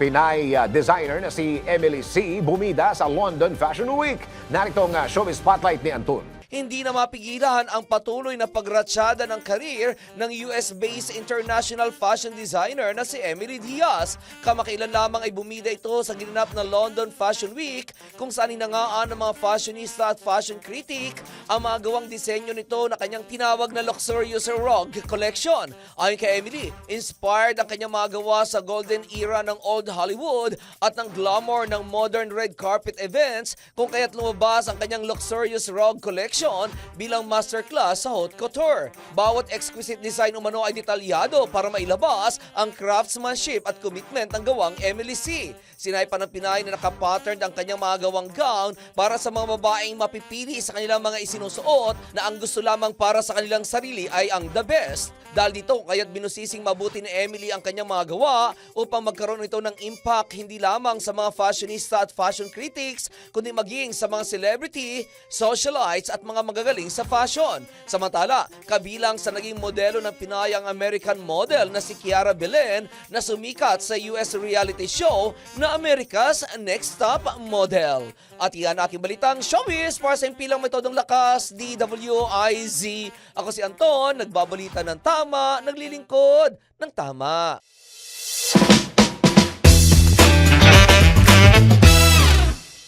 Pinay uh, designer na si Emily C. bumida sa London Fashion Week. Narito ang uh, showbiz spotlight ni Anton. hindi na mapigilan ang patuloy na pagratsyada ng karir ng US-based international fashion designer na si Emily Diaz. Kamakailan lamang ay bumida ito sa ginanap na London Fashion Week kung saan inangaan ng mga fashionista at fashion critic ang mga gawang disenyo nito na kanyang tinawag na luxurious rogue collection. Ayon kay Emily, inspired ang kanyang mga gawa sa golden era ng old Hollywood at ng glamour ng modern red carpet events kung kaya't lumabas ang kanyang luxurious rogue collection bilang masterclass sa haute couture. Bawat exquisite design umano ay detalyado para mailabas ang craftsmanship at commitment ng gawang Emily C. Sinay pa ng Pinay na nakapatterned ang kanyang mga gawang gown para sa mga babaeng mapipili sa kanilang mga isinusuot na ang gusto lamang para sa kanilang sarili ay ang the best. Dahil dito, kaya't binusising mabuti ni Emily ang kanyang mga gawa upang magkaroon ito ng impact hindi lamang sa mga fashionista at fashion critics, kundi maging sa mga celebrity, socialites at mga magagaling sa fashion. Samantala, kabilang sa naging modelo ng Pinayang American model na si Kiara Belen na sumikat sa US reality show na America's Next Top Model. At iyan aking balitang showbiz para sa impilang metodong lakas, DWIZ. Ako si Anton, nagbabalita ng tama, naglilingkod ng tama.